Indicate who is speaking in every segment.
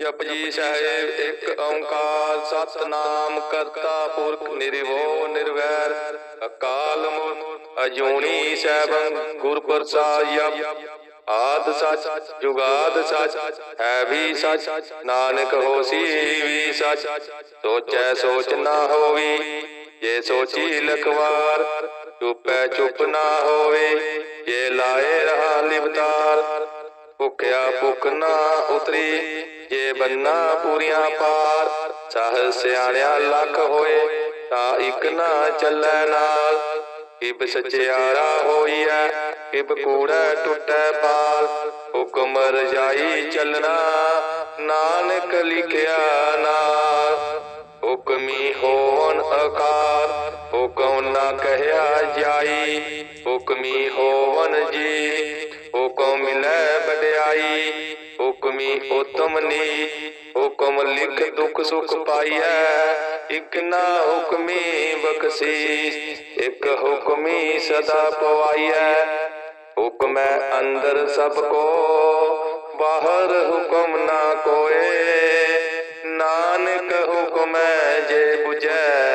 Speaker 1: ਜਪਜੀ ਸਾਹਿਬ ਇੱਕ ਓੰਕਾਰ ਸਤਨਾਮ ਕਰਤਾ ਪੁਰਖ ਨਿਰਭਉ ਨਿਰਵੈਰ। ਅਕਾਲ ਮੂਰਤ ਅਜੂਨੀ ਸੈਭੰ ਗੁਰ ਪ੍ਰਸਾਦਿ ਆਦ ਸੱਚ ਜੁਗਾਦ ਸੱਚ ਹੈ ਵੀ ਸੱਚ ਨਾਨਕ ਹੋਸੀ ਵੀ ਸੱਚ। ਸੋਚੈ। ਸੋਚ ਨਾ ਹੋਵੀ ਜੇ ਸੋਚੀ ਲਖਵਾਰ ਚੁੱਪੈ ਚੁੱਪ ਨਾ ਹੋਵੇ ਜੇ ਲਾਏ ਰਹਾ ਲਿਵਤਾਰ ਭੁਖਿਆ ਭੁਖ ਨਾ ਉਤਰੀ, ਜੇ ਬੰਨਾ ਪੂਰੀਆਂ ਪਾਰ ਸਹ ਸਿਆਣਿਆ ਲੱਖ ਹੋਏ, ਤਾਂ ਇੱਕ ਨਾ ਚੱਲੈ ਨਾਲ। ਕਿਬ ਸਚਿਆਰਾ ਹੋਈਐ, ਕਿਬ ਕੂੜਾ ਟੁੱਟੈ ਪਾਲ ਹੁਕਮ ਰਜਾਈ ਚੱਲਣਾ, ਨਾਨਕ ਲਿਖਿਆ ਨਾਲ ਹੁਕਮੀ ਹੋਵਨ ਅਕਾਰ, ਹੁਕਮ ਨਾ ਕਹਿਆ ਜਾਈ। ਹੁਕਮੀ ਹੋਵਨ ਜੀ ਹੁਕਮ ਮਿਲੈ ਵਡਿਆਈ, ਹੁਕਮੀ ਉਤਮ ਨੀ ਹੁਕਮ ਲਿਖ ਦੁਖ ਸੁਖ ਪਾਈਐ। ਇਕ ਨਾ ਹੁਕਮੀ ਬਖਸ਼ੀਸ, ਇਕ ਹੁਕਮੀ ਸਦਾ ਪਵਾਈਐ। ਹੁਕਮੈ ਅੰਦਰ ਸਭ ਕੋ, ਬਾਹਰ ਹੁਕਮ ਨਾ ਕੋਏ। ਨਾਨਕ ਹੁਕਮੈ ਜੇ 부ਜੈ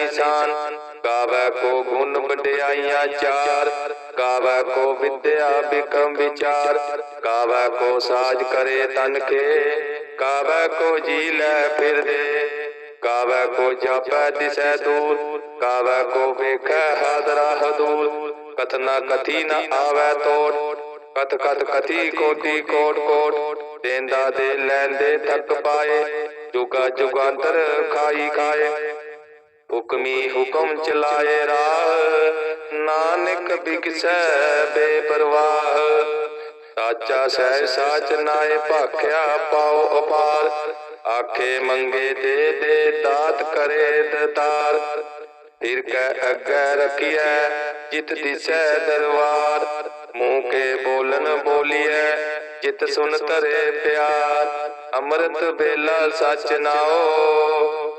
Speaker 1: ਨਿਸ਼ਾਨ ਕਾਵੈ ਕੋ ਗੁਣ ਵਡਿਆਈਆਂ ਚਾਰ। ਕਾਵੈ ਕੋ ਵਿਦਿਆ ਬਿਕਮ ਵਿਚਾਰ। ਕਾਵੈ ਕੋ ਸਾਜ ਕਰੇ ਤਨ ਕੇ ਕਾਵੈ ਕੋ ਜੀ ਲੈ ਫਿਰਦੇ। ਕਾਵੈ ਕੋ ਜਾਪੈ ਦਿਸੈ ਦੂਰ। ਕਾਵੈ ਕੋ ਵੇਖੈ ਹਾਦਰਾ ਹਦੂਰ ਕਥਨਾ ਕਥੀ ਨ ਆਵੈ ਤੋੜ। ਕਥ ਕਥ ਕਥੀ ਕੋਟੀ ਕੋਟ ਕੋਟ। ਦੇਂਦਾ ਦੇ ਲੈਂਦੇ ਥੱਕ ਪਾਏ। ਜੁਗਾ ਜੁਗਾਂਤਰ ਖਾਈ ਖਾਏ। ਹੁਕਮੀ ਹੁਕਮ ਚਲਾਏ ਰਾਹ। ਨਾਨਕ ਬਿਕਸੈ ਬੇਪਰਵਾਹ। ਸਾਚਾ ਸਹਿ ਸਾਚ ਨਾਏ ਭਾਖਿਆ ਪਾਉ ਅਪਾਰ। ਆਖੇ ਮੰਗੇ ਦੇ ਦੇ ਦਾਤ ਕਰੇ ਦਤਾਰ। ਫਿਰ ਕੈ ਅੱਗੇ ਰਖੀਐ, ਜਿਤ ਦਿਸੈ ਦਰਬਾਰ ਮੂੰਹ ਕੇ ਬੋਲਨ ਬੋਲੀਐ, ਜਿਤ ਸੁਨ ਤਰੇ ਪਿਆਰ। ਅੰਮ੍ਰਿਤ ਬੇਲਾ ਸਚ ਨਾਓ।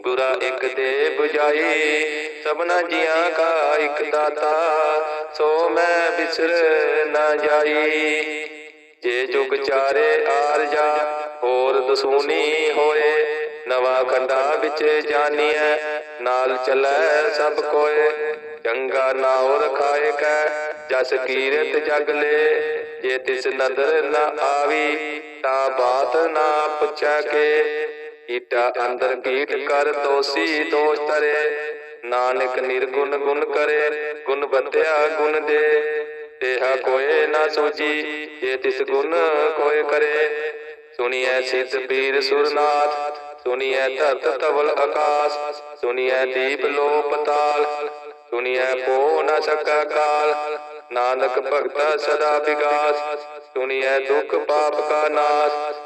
Speaker 1: ਗੁਰਾ ਇੱਕ ਦੇ 부ਜਾਈ ਸਭਨਾ ਜੀਆਂ ਕਾ ਇੱਕ ਦਾਤਾ, ਸੋ ਮੈਂ ਬਿਸਰ ਨਾ ਜਾਈ। ਜੇ ਜੁਗ ਚਾਰੇ ਆਰ ਹੋਰ ਦਸੂਨੀ ਹੋਏ, ਨਵਾ ਖੰਡਾ ਵਿੱਚ ਜਾਣੀਐ ਨਾਲ ਚੱਲੈ ਸਭ ਕੋਏ। ਚੰਗਾ ਨਾਉ ਰਖਾਏ ਕੈ, ਜਸ ਕੀਰਤ ਜਗ ਲੈ, ਜੇ ਤਿਸ ਨਦਰ ਨਾ ਆਵੀ, ਤਾ ਬਾਤ ਨਾ ਪੁੱਛੈ ਕੇ। ਕੀਟਾ ਅੰਦਰ ਕੀਟ ਕਰ ਦੋਸੀ ਦੋਸ਼ ਤਰੇ ਨਾਨਕ ਨਿਰਗੁਣ ਗੁਣ ਕਰੇ, ਗੁਣ ਬੰਦਿਆ ਗੁਣ ਦੇ। ਤੇਹਾ ਕੋਏ ਨਾ ਸੋਜੀ, ਜੇ ਤਿਸ ਗੁਣ ਕੋਏ ਕਰੇ। ਸੁਣੀਐ ਸਿੱਧ ਪੀਰ ਸੁਰਨਾਥ, ਸੁਣੀਐ ਧਰਤ ਤਵਲ ਆਕਾਸ। ਸੁਣੀਐ ਦੀਪ ਲੋ ਪਤਾਲ ਸੁਣੀਐ ਕੋ ਨਾ ਸਕਾ ਕਾਲ। ਨਾਨਕ ਭਗਤਾ ਸਦਾ ਵਿਗਾਸ, ਸੁਣੀਐ ਦੁਖ ਪਾਪ ਕਾ ਨਾਸ।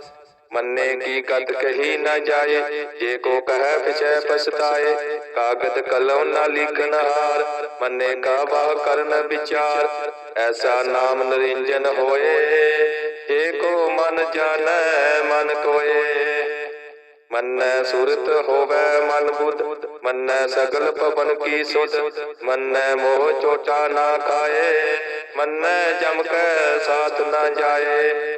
Speaker 1: ਮੰਨੇ ਕੀ ਕਤ ਕਹੀ ਨਾ ਜਾਏ? ਜੇ ਕੋ ਕਹੈ ਪਿਛੈ ਪਛਤਾਏ। ਕਾਗਦ ਕਲਮ ਨਾ ਲਿਖਨ ਹਾਰ। ਮੰਨੇ ਕਾ ਬਾਹ ਕਰਨ ਵਿਚਾਰ। ਐਸਾ ਨਾਮ ਨਰਿੰਜਨ ਹੋਏ। ਜੇ ਕੋ ਮਨ ਜਾਣੈ ਮਨ ਕੋਏ। ਮੰਨੈ ਸੁਰਤ ਹੋਵੇ ਮਨ ਬੁੱਧ। ਮੰਨੈ ਸਗਲ ਪਵਨ ਕੀ ਸੁਧ। ਮੰਨੈ ਮੋਹ ਚੋਟਾ ਨਾ ਖਾਏ। ਮੰਨੈ ਜਮ ਕੈ ਸਾਥ ਨਾ ਜਾਏ।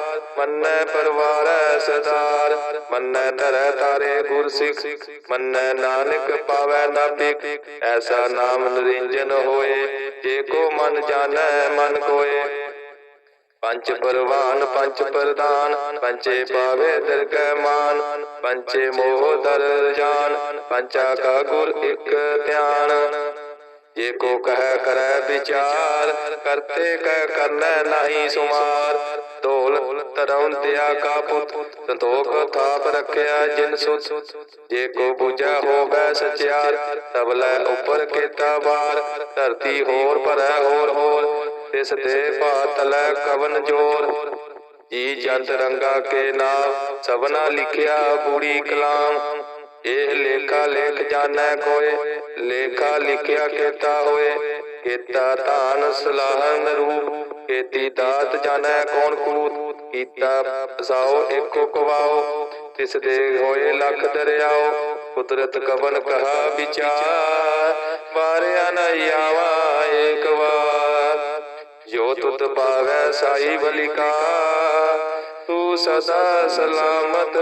Speaker 1: ਮੰਨੈ ਪਰਵਾਰੈ ਸਦਾਰ ਮੰਨੈ ਧਰੈ ਤਾਰੇ ਗੁਰ ਸਿੱਖ ਮੰਨੈ ਨਾਨਕ ਪਾਵੈ ਨਾ ਬਿਕ ਐਸਾ ਨਾਮ ਨਰਿੰਜਨ ਹੋਏ, ਜੇ ਕੋ ਮਨ ਜਾਣੈ, ਮਨ ਕੋਏ। ਪੰਚ ਪਰਵਾਨ, ਪੰਚ ਪ੍ਰਦਾਨ, ਪੰਚੇ ਪਾਵੇ ਦਰਗਹਿ ਮਾਨ। ਪੰਚੇ ਮੋਹ ਦਰ ਜਾਨ, ਪੰਚਾ ਕਾ ਗੁਰ ਇਕ ਧਿਆਨ। ਜੇ ਕੋ ਕਹਿ, ਕਰੈ ਵਿਚਾਰ, ਕਰਤੇ ਕਹਿ ਕਰਨਾ ਨਹੀਂ ਸੁਮਾਰ। ਢੋਲ ਤਰਉ ਦਿਆ ਕਾ ਪੁੱਤ, ਸੰਤੋਖ ਥਾਪ ਰੱਖਿਆ ਜਿਨ ਸੁਤ। ਜੇ ਕੋ ਬੁਝਾ ਹੋਵੇ ਸਚਿਆਰ ਤਬਲੇ ਉੱਪਰ ਕੀਤਾ ਬਾਰ ਧਰਤੀ ਹੋਰ ਭਰੈ ਹੋਰ ਹੋਰ, ਤਿਸ ਦੇ ਭਾਤਲੈ ਕਵਨ ਜੋਰ। ਜੀ ਜੰਤ ਰੰਗਾ ਕੇ ਨਾਮ, ਸਭਨਾ ਲਿਖਿਆ ਬੂੜੀ ਕਲਾਮ। ਇਹ ਲੇਖਾ ਲੇਖ ਜਾਣੈ ਕੋਏ, ਲੇਖਾ ਲਿਖਿਆ ਕੀਤਾ ਹੋਏ। ਕੀਤਾ ਧਾਨ ਸਲਾਹਨ ਰੂਪ, ਕੀਤੀ ਦਾਤ ਜਾਣੈ ਕੌਣ ਕੂਤ। ਕੀਤਾ ਫਸਾਓ ਏਕੋ ਕਵਾਓ, ਤਿਸ ਦੇ ਹੋਏ ਲੱਖ ਦਰਿਆਓ, ਕੁਦਰਤ ਕਵਨ ਕਹਾ ਵਿਚਾਰ ਵਾਰਿਆ ਨ ਆਵਾ ਏਕ ਵਾਰ। ਜੋ ਤੁਤ ਪਾਵੈ ਸਾਈ ਬਲਿਕਾ ਤੂੰ ਸਦਾ ਸਲਾਮਤ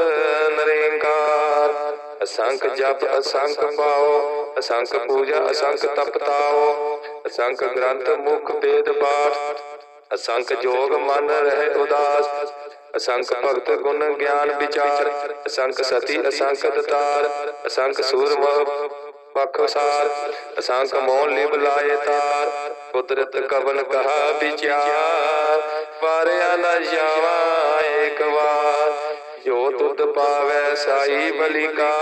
Speaker 1: ਨਰੇਕਾਰ। ਅਸੰਖ ਜਪ, ਅਸੰਖ ਪਾਓ, ਅਸੰਖ ਪੂਜਾ, ਅਸੰਖ ਤਪਤਾਓ, ਅਸੰਖ ਗ੍ਰੰਥ ਮੁਖ ਵੇਦ ਪਾਠ। ਅਸੰਖ ਜੋਗ ਮਨ ਰਹਿ ਉਦਾਸ, ਅਸੰਖ ਭਗਤ ਗੁਣ ਗਿਆਨ ਵਿਚਾਰ, ਅਸੰਖ ਸਤੀ ਅਸੰਖ ਦਤਾਰ ਅਸੰਖ ਸੂਰਮ ਪਖ ਸਾਰ ਅਸੰਖ ਮੋਹ ਲਿਵ ਲਾਏ ਤਾਰ, ਕੁਦਰਤ ਕਵਨ ਕਹਾ ਵਿਚਾਰ ਪਾਰਿਆ ਨ ਜਾਵਾ ਏਕ ਵਾਰ, ਜੋ ਤੁਧ ਪਾਵੈ ਸਾਈ ਬਲਿਕਾ,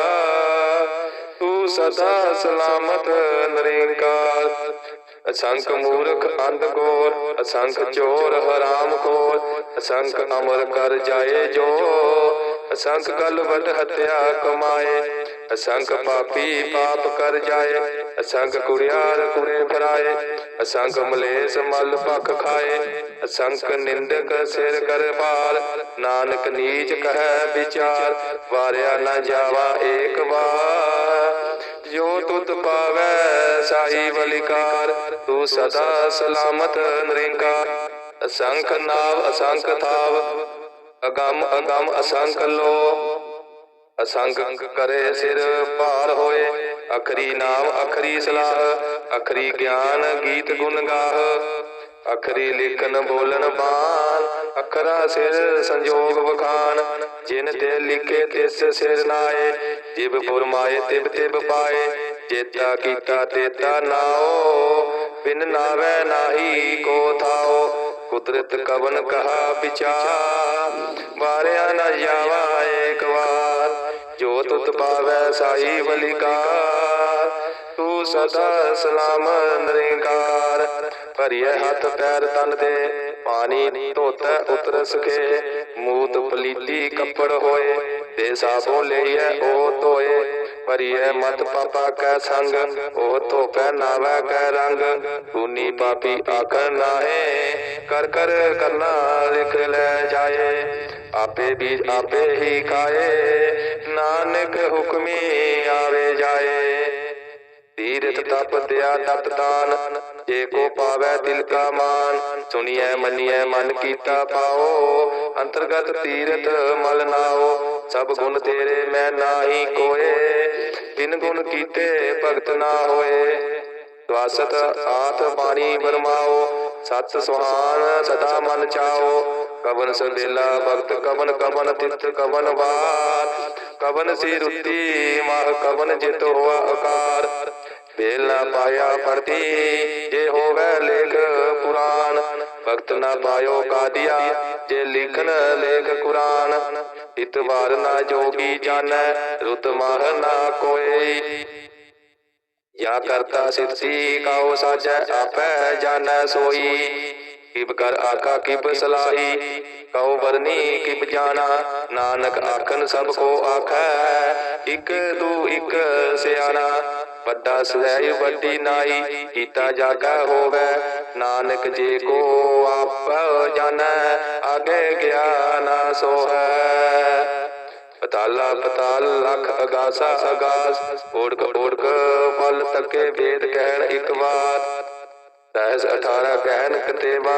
Speaker 1: ਤੂੰ ਸਦਾ ਸਲਾਮਤ ਨਰੇਂਕਾਰ ਅਸੰਖ ਮੂਰਖ ਅੰਧ ਗੋਰ ਅਸੰਖ ਚੋਰ ਹਰਾਮ ਖੋਰ ਅਸੰਖ ਅਮਰ ਕਰ ਜਾਏ ਜੋ, ਅਸੰਖ ਗਲਵਟ ਹਤਿਆ ਕਮਾਏ, ਅਸੰਖ ਪਾਪੀ ਪਾਪ ਕਰ ਜਾਏ, ਅਸੰਖ ਕੁੜਿਆਰ ਕੁੜੇ ਫਰਾਏ, ਅਸੰਖ ਮਲੇਸ ਮਲ ਭਖ ਖਾਏ, ਅਸੰਖ ਨਿੰਦਕ ਸਿਰ ਕਰ ਬਾਲ ਨਾਨਕ ਨੀਚ ਕਹੈ ਵਿਚਾਰ, ਵਾਰਿਆ ਨਾ ਜਾਵਾ ਏਕ ਵਾਰ। ਜੋ ਤੁਧ ਪਾਵੈ ਸਾਈ ਬਲਿਕਾਰ ਤੂੰ ਸਦਾ ਸਲਾਮਤ ਨਿਰੰਕਾਰ। ਅਸੰਖ ਨਾਵ ਅਸੰਖ ਥਾਵ, ਅਗੰਮ ਅਗੰਮ ਅਸੰਖ ਲੋ। ਅਸੰਖ ਕਰੇ ਸਿਰ ਭਾਰ ਹੋਏ, ਅਖਰੀ ਨਾਮ ਅਖਰੀ ਸਲਾਹ, ਅਖਰੀ ਗਿਆਨ ਗੀਤ ਗੁਣ ਗਾਹ। ਅਖਰੀ ਲਿਖਨ ਬੋਲਨ ਬਾਣ, ਅਖਰਾ ਸਿਰ ਸੰਜੋਗ ਵਖਾਨ ਜਿਨ ਤੇ ਲਿਖੇ ਤਿਸ ਸਿਰ ਨਾਏ, ਜਿਬ ਫੁਰਮਾਏ ਤਿਬ ਤਿਬ ਪਾਏ। ਜੇਤਾ ਕੀਤਾ ਤੇਤਾ ਨਾਓ, ਬਿਨ ਨਾਵੇ ਨਾਹੀ ਕੋ ਥਾਓ। ਕੁਦਰਤ ਕਵਨ ਕਹਾ ਵਿਚਾਰ, ਵਾਰਿਆ ਨਾ ਜਾਵਾ ਏਕ ਵਾਰ। ਜੋ ਤੁਤ ਪਾਵੈ ਸਾਈ ਬਲਿਕਾਰ ਤੂੰ ਸਦਾ ਸਲਾਮ ਨਰੇਂਕਾਰ। ਭਰੀਏ ਹੱਥ ਪੈਰ ਤਨ ਦੇ ਪਾਣੀ ਧੋਤੈ ਉਤਰ ਸਕੇ ਮੂਤ ਪਲੀਤੀ ਕੱਪੜ ਹੋਏ, ਤੇ ਸਾਬੋ ਲਈਐ ਉਹ ਧੋਏ। ਭਰੀਏ ਮਤ ਪਾਪਾ ਕੈ ਸੰਗ, ਉਹ ਧੋਪੈ ਨਾਵੈ ਕੈ ਰੰਗ। ਤੂਨੀ ਪਾਪੀ ਆਖਰ ਨਾਹੇ, ਕਰ ਕਰ ਕਰਨਾ ਲਿਖ ਲੈ ਜਾਏ। ਆਪੇ ਵੀ ਆਪੇ ਹੀ ਖਾਏ, ਨਾਨਕ ਹੁਕਮੀ ਆਵੇ ਜਾਏ। ਤੀਰਥ ਤਪ ਦਿਆ ਤਤ ਦਾਨ, ਜੇ ਕੋ ਪਾਵੈ ਤਿਲ ਕਾ ਮਾਨ। ਸੁਣੀਐ, ਮੰਨੀਐ, ਮਨ ਕੀਤਾ ਪਾਓ। ਅੰਤਰਗਤ ਤੀਰਥ ਮਲ ਨਾਓ, ਸਭ ਗੁਣ ਤੇਰੇ ਮੈਂ ਨਾਹੀ ਕੋਏ। ਬਿਨ ਗੁਣ ਕੀਤੇ ਭਗਤ ਨਾ ਹੋਏ। ਸਵਾਸਤ ਆਤ ਬਾਣੀ ਬਰਮਾਓ ਸਤ ਸੁਹਾਨ ਸਦਾ ਮਨ ਚਾਓ। ਕਵਨ ਸੰਦੇਲਾ ਭਗਤ ਕਵਨ ਕਵਨ ਤਿਤ ਕਵਨ कवन से रुति माह कवन जित हुआ अकार बेल न पाया प्रति जे हो वह लेख पुराण भक्त न पायो का दिया जे लिखन लेख कुरान इत बार न जोगी जान रुत माह न कोई या करता सिद्धि काओ साच आपै जान सोई ਕਿਬ ਕਰ ਆਕਾ ਕਿਬ ਸਲਾਹੀ, ਕਉ ਵਰਨੀ ਕਿਬ ਜਾਣਾ, ਨਾਨਕ ਆਖਨ ਸਭ ਕੋ ਆਖੈ, ਇਕ ਦੂ ਇਕ ਸਿਆਣਾ, ਵੱਡਾ ਸਵੈ ਵੱਡੀ ਨਾਈ, ਕੀਤਾ ਜਾਗਾ ਹੋਵੇ, ਨਾਨਕ ਜੇ ਕੋ ਆਪ ਜਾਣੈ ਅਗੇ ਗਿਆਨ ਸੋਹੈ। ਪਤਾਲਾ ਪਤਾਲ ਲਖ ਅਗਾਸਾ ਅਗਾਸ, ਓੜਕ ਓੜਕ ਬਲ ਤੱਕੇ ਵੇਦ ਕਹਿਣ ਇੱਕ ਵਾਰ ਸਹਿਸ 18 ਕਹਿਣ ਕਤੇਵਾ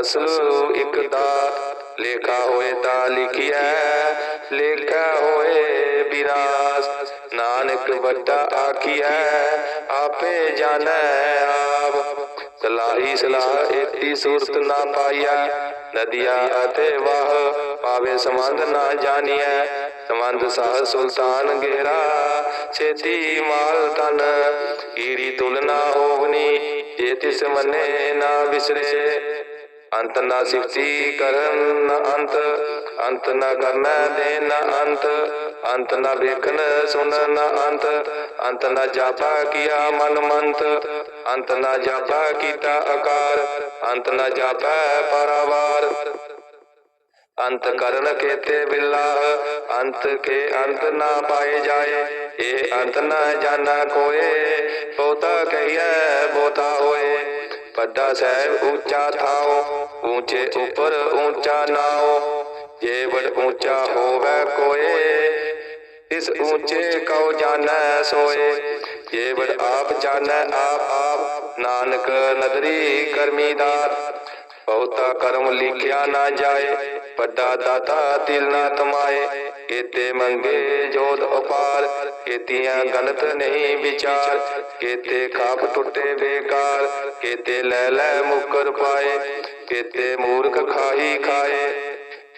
Speaker 1: ਅਸਲ ਇੱਕ ਦਾ ਲੇਖਾ ਹੋਏ ਤਾਂ ਲਿਖਿਆ ਲੇਖਾ ਹੋਏ ਵਿਰਾਸ ਨਾਨਕ ਵੱਡਾ ਆਖੀਐ, ਆਪੇ ਜਾਣੈ ਆਪ। ਸਲਾਹੀ ਸਲਾਹ ਏਤੀ ਸੂਰਤ ਨਾ ਪਾਈਆ ਨਦੀਆਂ ਅਤੇ ਵਾਹ ਪਾਵੇ ਸੰਬੰਧ ਨਾ ਜਾਣੀਐ। ਸੰਬੰਧ ਸਾਹ ਸੁਲਤਾਨ ਗੇਰਾ ਛੇਤੀ ਮਾਲ ਤਨ ਈੜੀ ਤੁਲਨਾ ਹੋਵਨੀ ਜੇ ਤਿਸ ਮੰਨੇ ਨਾ ਵਿਸਰੇ। ਅੰਤ ਨਾ ਸਿਫਤੀ ਕਰਨ ਅੰਤ। ਅੰਤ ਨਾ ਕਰਨਾ ਦੇਨ ਅੰਤ। ਅੰਤ ਨਾ ਵੇਖਣ ਸੁਣਨ ਅੰਤ। ਅੰਤ ਨਾ ਜਾਪਾ ਕੀਆ ਮਨ ਮੰਤ। ਅੰਤ ਨਾ ਜਾਪਾ ਕੀਤਾ ਆਕਾਰ। ਅੰਤ ਨਾ ਜਾਪਾ ਪਰਵਾਰ। ਅੰਤ ਕਰਨ ਕੇਤੇ ਬਿਲਾ। ਅੰਤ ਕੇ ਅੰਤ ਨਾ ਪਾਏ ਜਾਏ। ਇਹ ਅੰਤ ਨਾ ਜਾਣਾ ਕੋਏ, ਬਹੁਤਾ ਕਹੀਐ, ਬਹੁਤਾ ਹੋਏ। ਵੱਡਾ ਸਾਹਿਬ ਉੱਚਾ ਥਾਓ, ਉੱਚੇ ਉੱਪਰ ਉੱਚਾ ਨਾਓ। ਜੇ ਵਡ ਉੱਚਾ ਹੋਵੇ ਕੋਏ, ਇਸ ਉੱਚੇ ਕਉ ਜਾਣੈ ਸੋਏ। ਜੇ ਵਡ ਆਪ ਜਾਣੈ ਆਪ ਆਪ ਨਾਨਕ ਨਦਰੀ ਕਰਮੀ ਦਾਤ ਬਹੁਤਾ ਕਰਮ ਲਿਖਿਆ ਨਾ ਜਾਏ, ਵੱਡਾ ਦਾਤਾ ਦਿਲ ਨਾ ਤਮਾਏ। ਕੇਤੇ ਮੰਗੇ ਜੋਤ ਅਪਾਰ ਕੇਤੀਆਂ ਗਨਤ ਨਹੀਂ ਵਿਚਾਰ, ਕੇਤੇ ਖਾਪ ਟੁੱਟੇ ਬੇਕਾਰ, ਕੇਤੇ ਲੈ ਲੈ ਮੁਕਰ ਪਾਏ, ਕੇਤੇ ਮੂਰਖ ਖਾਹੀ ਖਾਏ,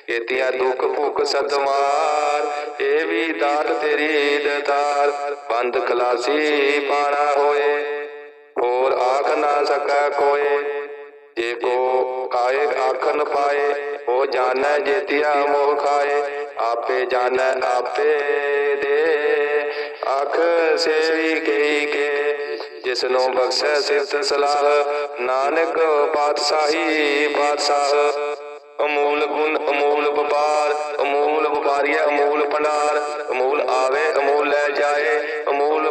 Speaker 1: ਕੇਤੀਆਂ ਦੁੱਖ ਭੁੱਖ ਸਦਮਾਰ, ਇਹ ਵੀ ਦਾਤ ਤੇਰੀ ਦਤਾਰ, ਬੰਦ ਖਲਾਸੀ ਪਾਣਾ ਹੋਏ, ਹੋਰ ਆਖ ਨਾ ਸਕਾ ਕੋਏ, ਜੇ ਕੋ ਕਾਏ ਆਖਨ ਪਾਏ, ਉਹ ਜਾਣੈ ਜੇਤਿਆ ਮੋਹ ਖਾਏ ਆਪੇ ਜਾਣੈ ਆਪੇ ਦੇ। ਆਖ ਸੇਵੀ ਕਈ ਕੇ ਜਿਸ ਨੂੰ ਬਖਸ਼ੈ ਸਿਫਤ ਸਲਾਹ। ਨਾਨਕ ਪਾਤਸ਼ਾਹੀ ਪਾਤਸ਼ਾਹ, ਅਮੂਲ ਗੁਣ, ਅਮੂਲ ਵਪਾਰ, ਅਮੂਲ ਵਪਾਰੀਆ, ਅਮੂਲ ਭੰਡਾਰ। ਅਮੂਲ ਆਵੇ, ਅਮੂਲ ਲੈ ਜਾਏ।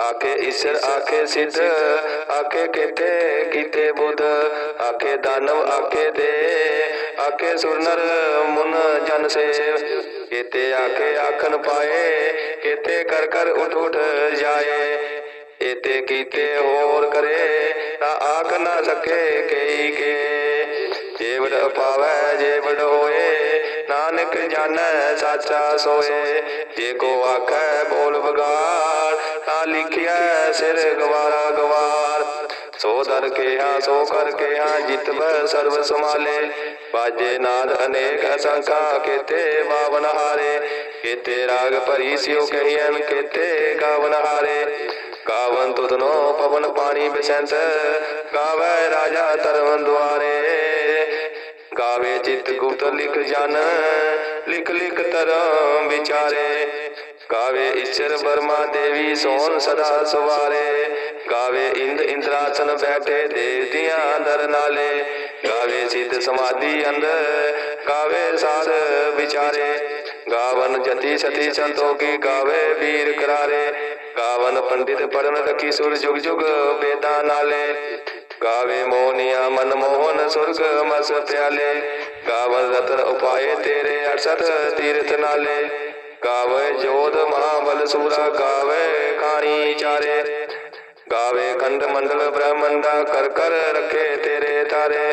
Speaker 1: ਆਖੇ ਈਸ਼ਰ, ਆਖੇ ਸਿੱਧ, ਆਖੇ ਕਿਤੇ ਕੀਤੇ ਬੁੱਧ? ਆਖੇ ਦਾਨਵ, ਆਖੇ ਦੇ, ਆਖੇ ਸੁਰਨਰ, ਮੁਨ ਜਨ ਸੇਵ। ਕੀਤੇ ਆਖੇ ਆਖਨ ਪਾਏ, ਕੀਤੇ ਕਰ ਕਰ ਉਠ ਉਠ ਜਾਏ। ਇਤੇ ਕੀਤੇ ਹੋਰ ਕਰੇ, ਤਾਂ ਆਖ ਨਾ ਸਕੇ ਕਈ ਕੇ। ਜੇਵੜ ਪਾਵੈ ਜੇਵੜ ਹੋਏ ਨਾਨਕ ਜਾਣੈ ਸਾਚਾ ਸੋਏ, ਜੇ ਕੋ ਆਖੈ ਬੋਲ ਬਗਾਰ ਤਾਂ ਲਿਖਿਆ ਸਿਰ ਗਵਾਰਾ ਗਵਾਰ। ਸੋ ਦਰ ਕਿਹਾ, ਸੋ ਕਰ ਕਿਹਾ ਜਿਤਵ ਸਰਬ ਸਮਾਲੇ ਬਾਜੇ ਨਾਦ ਅਨੇਕ ਅਸੰਖਾ, ਕੀਤੇ ਬਾਵਨ ਹਾਰੇ। ਕੀਤੇ ਰਾਗ ਭਰੀ ਸਿਉ ਕਹੀਐਨ, ਕੀਤੇ ਗਾਵਨ ਹਾਰੇ। ਗਾਵਨ ਤੁਧਨੋ ਪਵਨ ਪਾਣੀ ਬਿਸੰਤ, ਗਾਵੇ ਰਾਜਾ ਧਰਮ ਦੁਆਰੇ। ਗਾਵੇ ਚਿਤ ਗੁਪਤ ਲਿਖ ਜਨ, ਲਿਖ ਲਿਖ ਧਰਮ ਵਿਚਾਰੇ। ਗਾਵੇ ਈਸ਼ਰ ਬਰਮਾ ਦੇਵੀ ਸੋਨ ਸਦਾ ਸਵਾਰੇ। ਗਾਵੇ ਇੰਦ ਇੰਦਰਾਸਨ ਬੈਠੇ ਦੇਵਤਿਆਂ ਦਰ ਨਾਲੇ। ਗਾਵੇ ਸਿੱਧ ਸਮਾਧੀ ਅੰਦਰ, ਗਾਵੇ ਸਾਧ ਵਿਚਾਰੇ। ਗਾਵਨ ਜਤੀ ਸਤੀ ਸੰਤੋਖੀ ਗਾਵੇ ਵੀਰ ਕਰਾਰੇ। ਗਾਵਨ ਪੰਡਿਤ ਪੜਨ ਰਖੀ ਸੁਰ ਜੁਗ ਜੁਗ ਵੇਦਾਂ ਨਾਲੇ। ਗਾਵੇ ਮੋਹਨੀਆ ਮਨ ਮੋਹਨ ਸੁਰਗ ਮਸ ਪਿਆਲੇ ਗਾਵਨ ਰਤਨ ਉਪਾਏ ਤੇਰੇ 68 ਤੀਰਥ ਨਾਲੇ। ਗਾਵੇ ਜੋਧ ਮਹਾਬਲ ਸੂਰਾ ਗਾਵੇ ਖਾਣੀ ਚਾਰੇ। ਗਾਵੇ ਖੰਡ ਮੰਡਲ ਬ੍ਰਹਮੰਡਾ ਕਰ ਕਰ ਰੱਖੇ ਤੇਰੇ ਤਾਰੇ।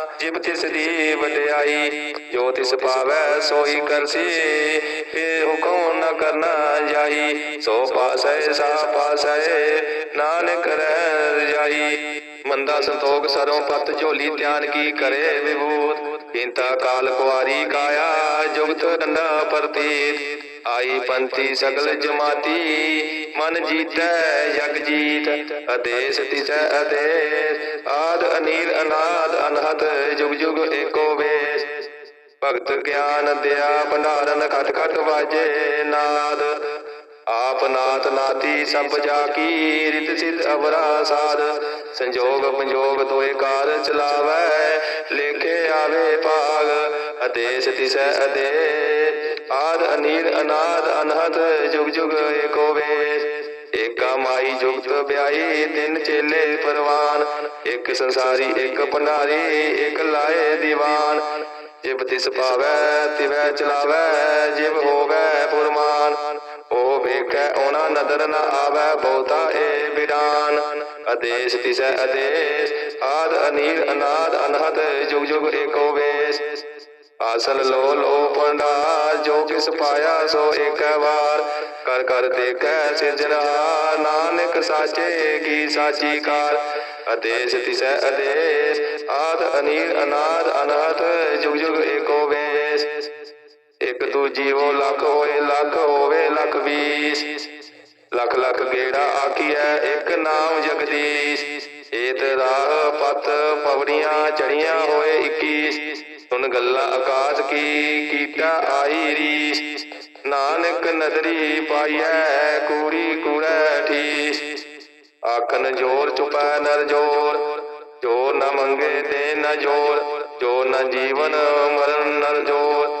Speaker 1: ਜਿਬ ਤਿਸ ਦੀ ਵਡਿਆਈ, ਜੋ ਤਿਸ ਪਾਵੈ ਸੋਈ ਕਰਸੀ ਏ ਹੁਕਮ ਨ ਕਰਨਾ ਜਾਈ। ਸੋ ਪਾਸੈ, ਸਾ ਪਾਸੈ, ਨਾਨਕ ਰਹਿ ਜਾਈ। ਮੰਦਾ ਸੰਤੋਖ ਸਰੋਂ ਪਤ ਝੋਲੀ ਧਿਆਨ ਕੀ ਕਰੇ ਵਿਭੂਤ। ਇੰਤਾ ਕਾਲ ਕੁਆਰੀ ਕਾਇਆ, ਜੁਗਤ ਡੰਡਾ ਪ੍ਰਤੀਤ। ਆਈ ਪੰਥੀ ਸਗਲ ਜਮਾਤੀ, ਮਨ ਜੀਤੈ, ਜਗ ਜੀਤ ਅਦੇਸ ਤਿਸੈ ਅਦੇਸ ਆਦ ਅਨੀਲ, ਅਨਾਦ, ਅਨਹਦ, ਜੁਗ ਜੁਗ ਏਕੋ ਵੇਸ। ਭਗਤ ਗਿਆਨ ਦਿਆ ਭੰਡਾਰਨ ਖਟ ਖਟ ਵਾਜੇ ਨਾਦ। ਆਪ ਨਾਥ ਨਾਤੀ ਸਭ ਜਾ ਕੀ, ਰਿਤ ਸਿਧ ਅਵਰਾ ਸਾਧ ਸੰਜੋਗ ਪੰਜੋਗ ਦੋਏ ਕਾਰ ਚਲਾਵੈ, ਲੇਖੇ ਆਵੇ ਭਾਗ ਅਦੇਸ ਤਿਸੈ ਅਦੇ ਆਦ ਅਨੀਰ ਅਨਾਦ ਅਨਹਦ, ਜੁਗ ਜੁਗ ਏਕੋ ਵੇਸ ਏਕਾ ਮਾਈ ਜੁਗਤ ਵਿਆਈ ਤਿੰਨ ਚੇਲੇ ਪਰਵਾਨ। ਇੱਕ ਸੰਸਾਰੀ, ਇੱਕ ਭੰਡਾਰੀ, ਇੱਕ ਲਾਏ ਦੀਵਾਨ। ਜਿਬ ਤਿਸ ਪਾਵੈ ਤਿਵੈ ਚਲਾਵੈ, ਜਿਬ ਹੋਵੈ ਫੁਰਮਾਨ। ਉਹ ਵੇਖੈ, ਉਹਨਾਂ ਨਦਰ ਨ ਆਵੈ, ਬਹੁਤਾ ਏ ਬਿਡਾਨ ਅਦੇਸ ਤਿਸੈ ਅਦੇਸ ਆਦ ਅਨੀਲ ਅਨਾਦ ਅਨਹਦ, ਜੁਗ ਜੁਗ ਏਕੋ ਵੇਸ ਆਸਲ ਲੋ ਲੋ ਪੰਡਾ ਜੋ ਕਿਸ ਪਾਇਆ ਸੋ ਏਕ ਵਾਰ। ਕਰ ਕਰ ਦੇਖੈ ਸਿਰਜਣਾ, ਨਾਨਕ ਸਾਚੇ ਕੀ ਸਾਚੀ ਕਾਰ। ਅਦੇਸ ਤਿਸੈ ਅਦੇਸ ਆਦ ਅਨੀਲ ਅਨਾਦ, ਅਨਹਦ, ਜੁਗ ਜੁਗ ਏਕੋ ਵੇਸ। ਇੱਕ ਦੂ ਜੀਵੋ ਲੱਖ ਹੋਏ, ਲੱਖ ਹੋਵੇ, ਲੱਖ ਵੀਸ। ਲੱਖ ਲੱਖ ਗੇੜਾ ਆਖੀਐ, ਇੱਕ ਨਾਮ ਜਗਦੀਸ਼। ਏਤ ਰਾਹ ਪਤ ਪਵੜੀਆਂ ਚੜੀਆਂ ਹੋਏ 21 ਸੁਣ ਗੱਲਾਂ ਆਕਾਸ਼ ਕੀ ਕੀਟਾ ਆਈ ਰੀਸ। ਨਾਨਕ ਨਦਰੀ ਪਾਈਐ ਕੂੜੀ ਕੂੜੈ ਠੀਸ। ਆਖਨ ਜੋਰ ਚੁਪੈ ਨਰ ਜੋਰ, ਜੋ ਨਾ ਮੰਗੇ ਤੇ ਨਾ ਜੋਰ, ਜੋ ਨਾ ਜੀਵਨ ਮਰਨ ਨਰ ਜੋਰ।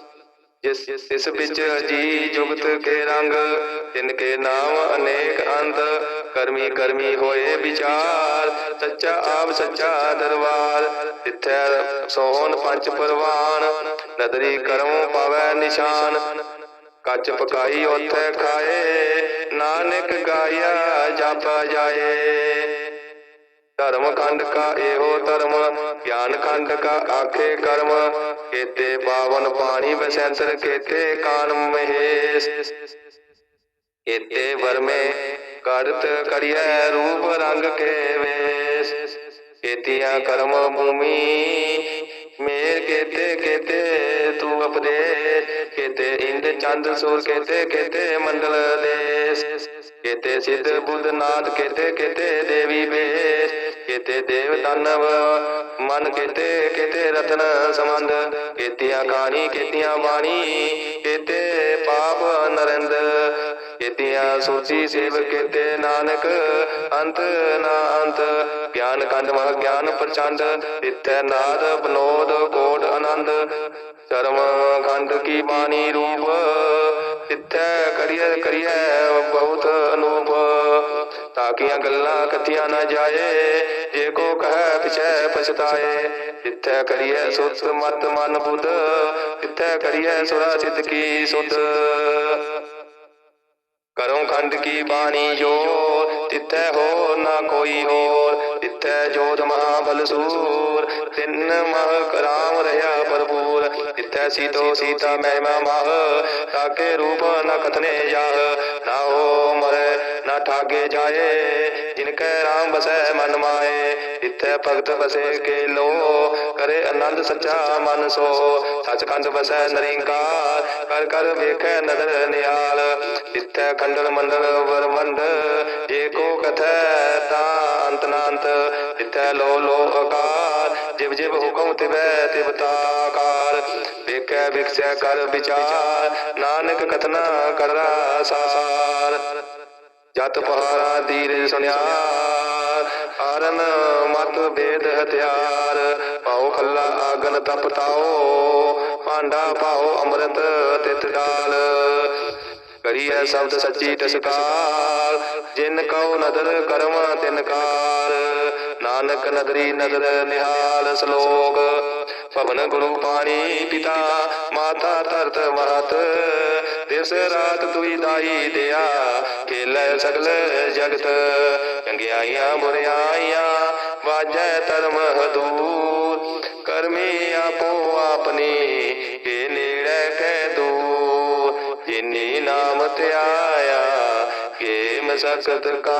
Speaker 1: ਜਿਸ ਇਸ ਵਿੱਚ ਜੀ ਜੁਗਤ ਕੇ ਰੰਗ ਤਿਨ ਕੇ ਨਾਮ ਅਨੇਕ ਅੰਤ ਕਰਮੀ ਕਰਮੀ ਹੋਏ ਵਿਚਾਰ ਸੱਚਾ ਆਪ ਸੱਚਾ ਦਰਬਾਰ ਤਿੱਥੈ ਸੋਹਣ ਪੰਜ ਪਰਵਾਨ ਨਦਰੀ ਕਰਮ ਪਾਵੈ ਨਿਸ਼ਾਨ। ਕੱਚ ਪਕਾਈ ਉਥੇ ਖਾਏ ਨਾਨਕ ਗਾਇਆ ਜਪ ਜਾਏ। ਧਰਮ ਖੰਡ ਕਾ ਇਹੋ ਧਰਮ, ਗਿਆਨ ਖੰਡ ਕਾ ਆਖੇ ਕਰਮ। ਕੇਤੇ ਪਾਵਨ ਪਾਣੀ ਬਸੰਤਰ ਕੇਤੇ ਕਾਨ ਮਹੇਸ਼। ਕੇਤੇ ਵਰਮੇ ਕਰਤ ਕਰਿਐ ਰੂਪ ਰੰਗ ਕੇ ਵੇਸ। ਕੇਤੀਆਂ ਕਰਮ ਭੂਮੀ ਮੇਰ ਕੇਤੇ ਕੇਤੇ ਤੂੰ ਕੇਤੇ ਇੰਦ ਚੰਦ ਸੂਰ, ਕੇਤੇ ਕੇਤੇ ਮੰਡਲ ਦੇਸ, ਕੇਤੇ ਸਿੱਧ ਬੁੱਧ ਨਾਥ, ਕੇਤੇ ਕੇਤੇ ਦੇਵੀ ਬੇਸ, ਕੇਤੇ ਦੇਵ ਦਾਨਵ ਮਨ, ਕੇਤੇ ਕੇਤੇ ਰਤਨ ਸਮੰਦ ਕੇਤੀਆਂ ਕਾਣੀ ਕੇਤੀਆਂ ਬਾਣੀ, ਕੇਤੇ ਪਾਪ ਨਰਿੰਦ, ਕੇਤੀਆਂ ਸੋਚੀ ਸੇਵ, ਕੇਤੇ ਨਾਨਕ ਅੰਤ ਨਾ ਅੰਤ, ਗਿਆਨ ਕੰਡ ਮਹ ਗਿਆਨ ਪ੍ਰਚੰਡ, ਤਿੱਥੈ ਨਾਦ, ਬਨੋਦ, ਕੋਟ ਆਨੰਦ ਕਰਮ ਖੰਡ ਕੀ ਬਾਣੀ ਰੂਪ ਤਿੱਥੈ ਕਰੀਏ ਕਰੀਏ ਬਹੁਤ ਅਨੂਪ। ਤਾਕੀਆਂ ਗੱਲਾਂ ਕਥੀਆਂ ਨਾ ਜਾਏ, ਜੇ ਕੋ ਕਹੈ, ਪਿਛੈ ਪਛਤਾਏ। ਜਿੱਥੈ ਕਰੀਐ ਸੁਤ ਮਤ ਮਨ ਬੁੱਧ, ਜਿੱਥੈ ਕਰੀਏ ਸੁਰਾ ਸਿੱਧ ਕੀ ਸੁਧ। ਕਰੋ ਖੰਡ ਕੀ ਬਾਣੀ ਜੋ ਤਿੱਥੈ ਹੋ ਨਾ ਕੋਈ ਹੋਰ। ਤਿੱਥੈ ਜੋਤ ਮਹਾਬਲ ਸੂਰ। ਤਿੰਨ ਮਹ ਕਰਾਮ ਰਹਾ ਭਰਪੂਰ। ਤਿੱਥੈ ਸੀਤੋ ਸੀਤਾ ਮਹਿਮਾ ਮਹ, ਤਾਕੇ ਰੂਪ ਨ ਕਥਨੇ ਜਾਹ। ਨਾ ਹੋ ਮਰੇ, ਨਾ ਠਾਗੇ ਜਾਏ। ਜਿਨ ਕੈ ਰਾਮ ਬਸੈ ਮਨ ਮਾਏ। ਤਿੱਥੈ ਭਗਤ ਬਸੇ ਕੇ ਲੋ, ਕਰੇ ਆਨੰਦ ਸੱਚਾ ਮਨ ਸੋ। ਸਚਖੰਡ ਬਸੈ ਨਰਿੰਕਾਰ, ਕਰ ਕਰ ਵੇਖੈ ਨਦਰ ਨਿਹਾਲ। ਤਿੱਥੈ ਖੰਡਲ ਮੰਡਲ ਵਰਮੰਡ ਜੇ ਕੋ ਕਥੈ ਤਾਂ ਅੰਤ ਤਿੱਥੈ ਲੋ ਲੋ ਆਕਾਰ ਜਿਵ ਜਿਵ ਹੁਕਮ ਤਿਵੈ ਤਿਵ ਵੇਖੈ ਵਿਖਸੈ ਕਰ ਵਿਚਾਰ, ਨਾਨਕ ਕਥਨਾ ਕਰਦਾ ਸਾਰ ਜਤ ਪਹਾਰਾ ਦੀਰ ਸੁਨਿਆ ਹਾਰਨ ਮਤ ਭੇਦ ਹਥਿਆਰ। ਪਾਉ ਖੱਲਾ ਆਗਨ ਤਪਤਾਓ ਭਾਂਡਾ ਪਾਉ ਅੰਮ੍ਰਿਤ ਤਿਤ ਡਾਲ ਕਰੀਐ ਸ਼ਬਦ ਸੱਚੀ ਟਸਕਾਰ ਜਿਨ ਕਉ ਨਦਰ ਕਰਮ ਤਿਨ ਕਾਰ। ਨਾਨਕ ਨਦਰੀ ਨਦਰ ਨਿਹਾਲ ਸ਼ਲੋਕ। ਪਵਨ ਗੁਰੂ ਪਾਣੀ ਪਿਤਾ। ਮਾਤਾ ਧਰਤ ਮਹਤ ਦਿਸ ਰਾਤ ਤੁਈ ਦਾਈ ਦਿਆ। ਖੇਲੇ ਸਗਲ ਜਗਤ। ਚੰਗਿਆਈਆਂ ਬੁਰਿਆਈਆਂ ਵਾਜੈ ਧਰਮ ਹਦੂਰ ਕਰਮੀ ਆਪੋ ਆਪਣੀ। ਏ ਨੇੜੇ ਕੈ ਦੂਰ। ਨਾਮ ਧਿਆਇਆ ਕੇ ਮਸਕਤ ਕਾ।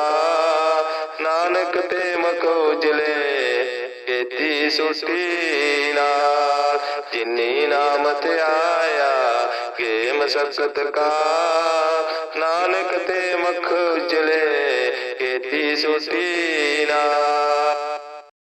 Speaker 1: ਨਾਨਕ ਤੇ ਮਖ ਉਜਲੇ ਕੀਤੀ ਸੁਟੀ ਨਾਲ ਜਿਨੀ ਨਾਮ ਧਿਆਇਆ ਕੇ ਮਸਕਤ ਕਾ। ਨਾਨਕ ਤੇ ਮਖ ਉਜਲੇ ਕੀਤੀ ਸੁਟੀ ਨਾਲ